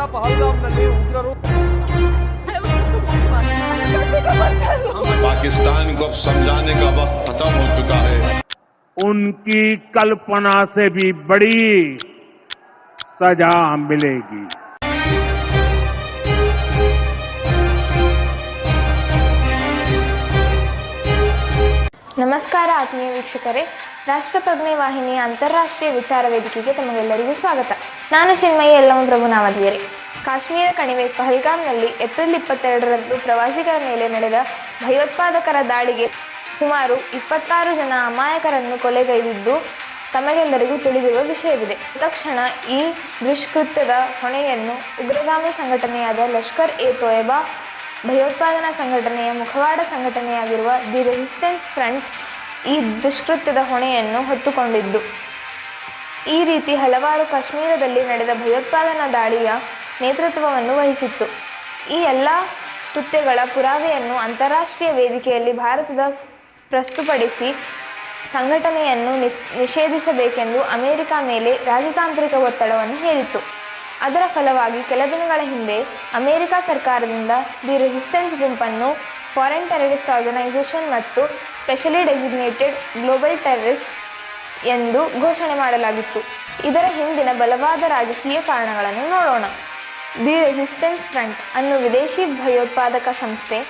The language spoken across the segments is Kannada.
का पहलगाम उग्र रूप। पाकिस्तान को अब समझाने का वक्त खत्म हो चुका है। उनकी कल्पना से भी बड़ी सजा मिलेगी। नमस्कार आत्मीय वीक्षक ರಾಷ್ಟ್ರಪ್ರಜ್ಞೆ ವಾಹಿನಿಯ ಅಂತಾರಾಷ್ಟ್ರೀಯ ವಿಚಾರ ವೇದಿಕೆಗೆ ತಮಗೆಲ್ಲರಿಗೂ ಸ್ವಾಗತ. ನಾನು ಚಿನ್ಮಯಿ ಎಲ್ಲಮ್ಮ ಪ್ರಭು ನಾವದಿಯರಿ. ಕಾಶ್ಮೀರ ಕಣಿವೆ ಪಹಲ್ಗಾಮ್ನಲ್ಲಿ ಏಪ್ರಿಲ್ ಇಪ್ಪತ್ತೆರಡರಂದು ಪ್ರವಾಸಿಗರ ಮೇಲೆ ನಡೆದ ಭಯೋತ್ಪಾದಕರ ದಾಳಿಗೆ ಸುಮಾರು ಇಪ್ಪತ್ತಾರು ಜನ ಅಮಾಯಕರನ್ನು ಕೊಲೆಗೈದಿದ್ದು ತಮಗೆಲ್ಲರಿಗೂ ತಿಳಿದಿರುವ ವಿಷಯವಿದೆ. ತಕ್ಷಣ ಈ ದುಷ್ಕೃತ್ಯದ ಹೊಣೆಯನ್ನು ಉಗ್ರಗಾಮಿ ಸಂಘಟನೆಯಾದ ಲಷ್ಕರ್ ಎ ತೊಯಬಾ, ಭಯೋತ್ಪಾದನಾ ಸಂಘಟನೆಯ ಮುಖವಾಡ ಸಂಘಟನೆಯಾಗಿರುವ ದಿ ರೆಸಿಸ್ಟೆನ್ಸ್ ಫ್ರಂಟ್ ಈ ದುಷ್ಕೃತ್ಯದ ಹೊಣೆಯನ್ನು ಹೊತ್ತುಕೊಂಡಿದ್ದು. ಈ ರೀತಿ ಹಲವಾರು ಕಾಶ್ಮೀರದಲ್ಲಿ ನಡೆದ ಭಯೋತ್ಪಾದನಾ ದಾಳಿಯ ನೇತೃತ್ವವನ್ನು ವಹಿಸಿತ್ತು. ಈ ಎಲ್ಲ ಕೃತ್ಯಗಳ ಪುರಾವೆಯನ್ನು ಅಂತಾರಾಷ್ಟ್ರೀಯ ವೇದಿಕೆಯಲ್ಲಿ ಭಾರತದ ಪ್ರಸ್ತುತಪಡಿಸಿ ಸಂಘಟನೆಯನ್ನು ನಿಷೇಧಿಸಬೇಕೆಂದು ಅಮೆರಿಕ ಮೇಲೆ ರಾಜತಾಂತ್ರಿಕ ಒತ್ತಡವನ್ನು ಹೇರಿತ್ತು. ಅದರ ಫಲವಾಗಿ ಕೆಲ ದಿನಗಳ ಹಿಂದೆ ಅಮೆರಿಕ ಸರ್ಕಾರದಿಂದ ದಿ ರೆಸಿಸ್ಟೆನ್ಸ್ ಗುಂಪನ್ನು ಫಾರಿನ್ ಟೆರರಿಸ್ಟ್ ಆರ್ಗನೈಸೇಷನ್ ಮತ್ತು ಸ್ಪೆಷಲಿ ಡೆಸಿಗ್ನೇಟೆಡ್ ಗ್ಲೋಬಲ್ ಟೆರರಿಸ್ಟ್ ಎಂದು ಘೋಷಣೆ ಮಾಡಲಾಗಿತ್ತು. ಇದರ ಹಿಂದಿನ ಬಲವಾದ ರಾಜಕೀಯ ಕಾರಣಗಳನ್ನು ನೋಡೋಣ. ದಿ ರೆಸಿಸ್ಟೆನ್ಸ್ ಫ್ರಂಟ್ ಅನ್ನು ವಿದೇಶಿ ಭಯೋತ್ಪಾದಕ ಸಂಸ್ಥೆ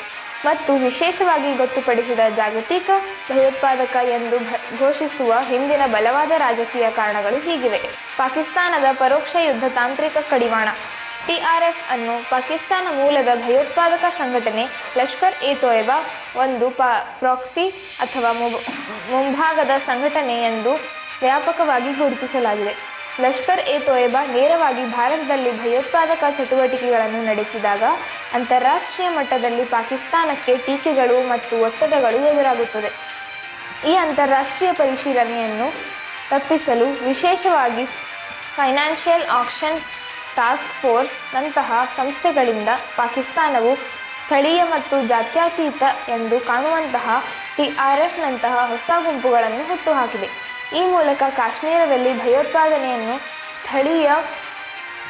ಮತ್ತು ವಿಶೇಷವಾಗಿ ಗೊತ್ತುಪಡಿಸಿದ ಜಾಗತಿಕ ಭಯೋತ್ಪಾದಕ ಎಂದು ಘೋಷಿಸುವ ಹಿಂದಿನ ಬಲವಾದ ರಾಜಕೀಯ ಕಾರಣಗಳು ಹೀಗಿವೆ. ಪಾಕಿಸ್ತಾನದ ಪರೋಕ್ಷ ಯುದ್ಧ ತಾಂತ್ರಿಕ ಕಡಿವಾಣ. ಟಿಆರ್ಎಫ್ ಅನ್ನು ಪಾಕಿಸ್ತಾನ ಮೂಲದ ಭಯೋತ್ಪಾದಕ ಸಂಘಟನೆ ಲಷ್ಕರ್ ಎ ತೊಯ್ಬಾ ಒಂದು ಪಾ ಪ್ರಾಕ್ಸಿ ಅಥವಾ ಮುಂಭಾಗದ ಸಂಘಟನೆ ಎಂದು ವ್ಯಾಪಕವಾಗಿ ಗುರುತಿಸಲಾಗಿದೆ. ಲಷ್ಕರ್ ಎ ತೊಯ್ಬಾ ನೇರವಾಗಿ ಭಾರತದಲ್ಲಿ ಭಯೋತ್ಪಾದಕ ಚಟುವಟಿಕೆಗಳನ್ನು ನಡೆಸಿದಾಗ ಅಂತಾರಾಷ್ಟ್ರೀಯ ಮಟ್ಟದಲ್ಲಿ ಪಾಕಿಸ್ತಾನಕ್ಕೆ ಟೀಕೆಗಳು ಮತ್ತು ಒತ್ತಡಗಳು ಎದುರಾಗುತ್ತದೆ. ಈ ಅಂತಾರಾಷ್ಟ್ರೀಯ ಪರಿಶೀಲನೆಯನ್ನು ತಪ್ಪಿಸಲು ವಿಶೇಷವಾಗಿ ಫೈನಾನ್ಷಿಯಲ್ ಆಕ್ಷನ್ ಟಾಸ್ಕ್ ಫೋರ್ಸ್ ನಂತಹ ಸಂಸ್ಥೆಗಳಿಂದ ಪಾಕಿಸ್ತಾನವು ಸ್ಥಳೀಯ ಮತ್ತು ಜಾತ್ಯತೀತ ಎಂದು ಕಾಣುವಂತಹ ಟಿಆರ್ಎಫ್ನಂತಹ ಹೊಸ ಗುಂಪುಗಳನ್ನು ಹುಟ್ಟುಹಾಕಿದೆ. ಈ ಮೂಲಕ ಕಾಶ್ಮೀರದಲ್ಲಿ ಭಯೋತ್ಪಾದನೆಯನ್ನು ಸ್ಥಳೀಯ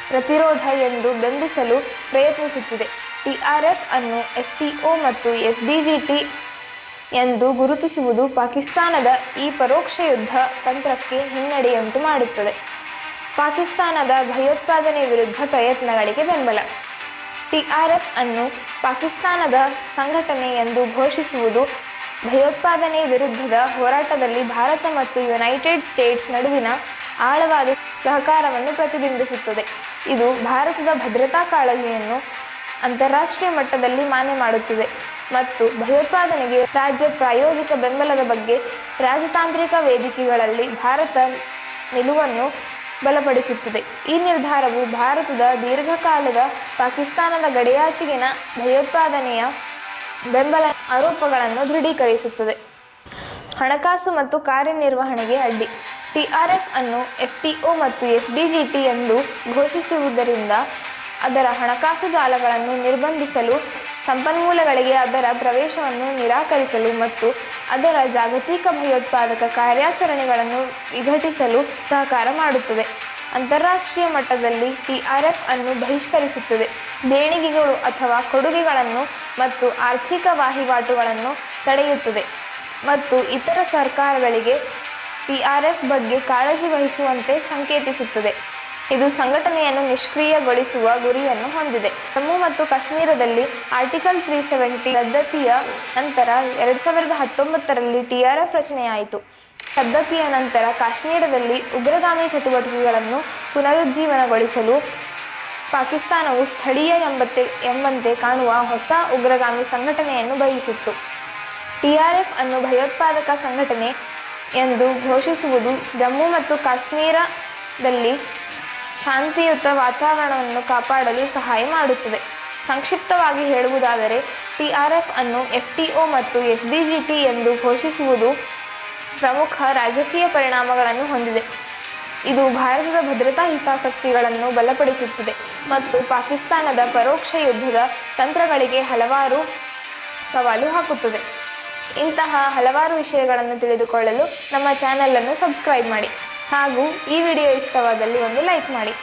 ಪ್ರತಿರೋಧ ಎಂದು ಬೆಂಬಿಸಲು ಪ್ರಯತ್ನಿಸುತ್ತಿದೆ. ಟಿಆರ್ಎಫ್ ಅನ್ನು ಎಫ್ ಟಿ ಒ ಮತ್ತು ಎಸ್ಡಿಜಿಟಿ ಎಂದು ಗುರುತಿಸುವುದು ಪಾಕಿಸ್ತಾನದ ಈ ಪರೋಕ್ಷ ಯುದ್ಧ ತಂತ್ರಕ್ಕೆ ಹಿನ್ನಡೆಯುಂಟು ಮಾಡುತ್ತದೆ. ಪಾಕಿಸ್ತಾನದ ಭಯೋತ್ಪಾದನೆ ವಿರುದ್ಧ ಪ್ರಯತ್ನಗಳಿಗೆ ಬೆಂಬಲ. ಟಿಆರ್ಎಫ್ ಅನ್ನು ಪಾಕಿಸ್ತಾನದ ಸಂಘಟನೆ ಎಂದು ಘೋಷಿಸುವುದು ಭಯೋತ್ಪಾದನೆ ವಿರುದ್ಧದ ಹೋರಾಟದಲ್ಲಿ ಭಾರತ ಮತ್ತು ಯುನೈಟೆಡ್ ಸ್ಟೇಟ್ಸ್ ನಡುವಿನ ಆಳವಾದ ಸಹಕಾರವನ್ನು ಪ್ರತಿಬಿಂಬಿಸುತ್ತದೆ. ಇದು ಭಾರತದ ಭದ್ರತಾ ಕಾಳಜಿಯನ್ನು ಅಂತಾರಾಷ್ಟ್ರೀಯ ಮಟ್ಟದಲ್ಲಿ ಮಾನ್ಯ ಮಾಡುತ್ತದೆ ಮತ್ತು ಭಯೋತ್ಪಾದನೆಗೆ ರಾಜ್ಯ ಪ್ರಾಯೋಗಿಕ ಬೆಂಬಲದ ಬಗ್ಗೆ ರಾಜತಾಂತ್ರಿಕ ವೇದಿಕೆಗಳಲ್ಲಿ ಭಾರತ ನಿಲುವನ್ನು ಬಲಪಡಿಸುತ್ತದೆ. ಈ ನಿರ್ಧಾರವು ಭಾರತದ ದೀರ್ಘಕಾಲದ ಪಾಕಿಸ್ತಾನದ ಗಡಿಯಾಚೆಗಿನ ಭಯೋತ್ಪಾದನೆಯ ಬೆಂಬಲ ಆರೋಪಗಳನ್ನು ದೃಢೀಕರಿಸುತ್ತದೆ. ಹಣಕಾಸು ಮತ್ತು ಕಾರ್ಯನಿರ್ವಹಣೆಗೆ ಅಡ್ಡಿ. ಟಿಆರ್ಎಫ್ ಅನ್ನು ಎಫ್ಟಿಒ ಮತ್ತು ಎಸ್ಡಿಜಿಟಿ ಎಂದು ಘೋಷಿಸುವುದರಿಂದ ಅದರ ಹಣಕಾಸು ಜಾಲಗಳನ್ನು ನಿರ್ಬಂಧಿಸಲು ಸಂಪನ್ಮೂಲಗಳಿಗೆ ಅದರ ಪ್ರವೇಶವನ್ನು ನಿರಾಕರಿಸಲು ಮತ್ತು ಅದರ ಜಾಗತಿಕ ಭಯೋತ್ಪಾದಕ ಕಾರ್ಯಾಚರಣೆಗಳನ್ನು ವಿಘಟಿಸಲು ಸಹಕಾರ ಮಾಡುತ್ತದೆ. ಅಂತಾರಾಷ್ಟ್ರೀಯ ಮಟ್ಟದಲ್ಲಿ ಟಿಆರ್ಎಫ್ ಅನ್ನು ಬಹಿಷ್ಕರಿಸುತ್ತದೆ. ದೇಣಿಗೆಗಳು ಅಥವಾ ಕೊಡುಗೆಗಳನ್ನು ಮತ್ತು ಆರ್ಥಿಕ ವಹಿವಾಟುಗಳನ್ನು ತಡೆಯುತ್ತದೆ. ಮತ್ತು ಇತರ ಸರ್ಕಾರಗಳಿಗೆ ಟಿಆರ್ಎಫ್ ಬಗ್ಗೆ ಕಾಳಜಿ ವಹಿಸುವಂತೆ ಸಂಕೇತಿಸುತ್ತದೆ. ಇದು ಸಂಘಟನೆಯನ್ನು ನಿಷ್ಕ್ರಿಯಗೊಳಿಸುವ ಗುರಿಯನ್ನು ಹೊಂದಿದೆ. ಜಮ್ಮು ಮತ್ತು ಕಾಶ್ಮೀರದಲ್ಲಿ ಆರ್ಟಿಕಲ್ ತ್ರೀ ಸೆವೆಂಟಿ ರದ್ದತಿಯ ನಂತರ ಎರಡು ಸಾವಿರದ ಹತ್ತೊಂಬತ್ತರಲ್ಲಿ ಟಿಆರ್ಎಫ್ ರಚನೆಯಾಯಿತು. ರದ್ದತಿಯ ನಂತರ ಕಾಶ್ಮೀರದಲ್ಲಿ ಉಗ್ರಗಾಮಿ ಚಟುವಟಿಕೆಗಳನ್ನು ಪುನರುಜ್ಜೀವನಗೊಳಿಸಲು ಪಾಕಿಸ್ತಾನವು ಸ್ಥಳೀಯ ಎಂಬತ್ತೆ ಎಂಬಂತೆ ಕಾಣುವ ಹೊಸ ಉಗ್ರಗಾಮಿ ಸಂಘಟನೆಯನ್ನು ಬಯಸಿತ್ತು. ಟಿಆರ್ಎಫ್ ಅನ್ನು ಭಯೋತ್ಪಾದಕ ಸಂಘಟನೆ ಎಂದು ಘೋಷಿಸುವುದು ಜಮ್ಮು ಮತ್ತು ಕಾಶ್ಮೀರದಲ್ಲಿ ಶಾಂತಿಯುತ ವಾತಾವರಣವನ್ನು ಕಾಪಾಡಲು ಸಹಾಯ ಮಾಡುತ್ತದೆ. ಸಂಕ್ಷಿಪ್ತವಾಗಿ ಹೇಳುವುದಾದರೆ ಟಿಆರ್ಎಫ್ ಅನ್ನು ಎಫ್ ಟಿ ಒ ಮತ್ತು ಎಸ್ಡಿಜಿಟಿ ಎಂದು ಘೋಷಿಸುವುದು ಪ್ರಮುಖ ರಾಜಕೀಯ ಪರಿಣಾಮಗಳನ್ನು ಹೊಂದಿದೆ. ಇದು ಭಾರತದ ಭದ್ರತಾ ಹಿತಾಸಕ್ತಿಗಳನ್ನು ಬಲಪಡಿಸುತ್ತದೆ ಮತ್ತು ಪಾಕಿಸ್ತಾನದ ಪರೋಕ್ಷ ಯುದ್ಧದ ತಂತ್ರಗಳಿಗೆ ಹಲವಾರು ಸವಾಲು ಹಾಕುತ್ತದೆ. ಇಂತಹ ಹಲವಾರು ವಿಷಯಗಳನ್ನು ತಿಳಿದುಕೊಳ್ಳಲು ನಮ್ಮ ಚಾನಲನ್ನು ಸಬ್ಸ್ಕ್ರೈಬ್ ಮಾಡಿ. ಹಾಗೂ ಈ ವಿಡಿಯೋ ಇಷ್ಟವಾದಲ್ಲಿ ಒಂದು ಲೈಕ್ ಮಾಡಿ.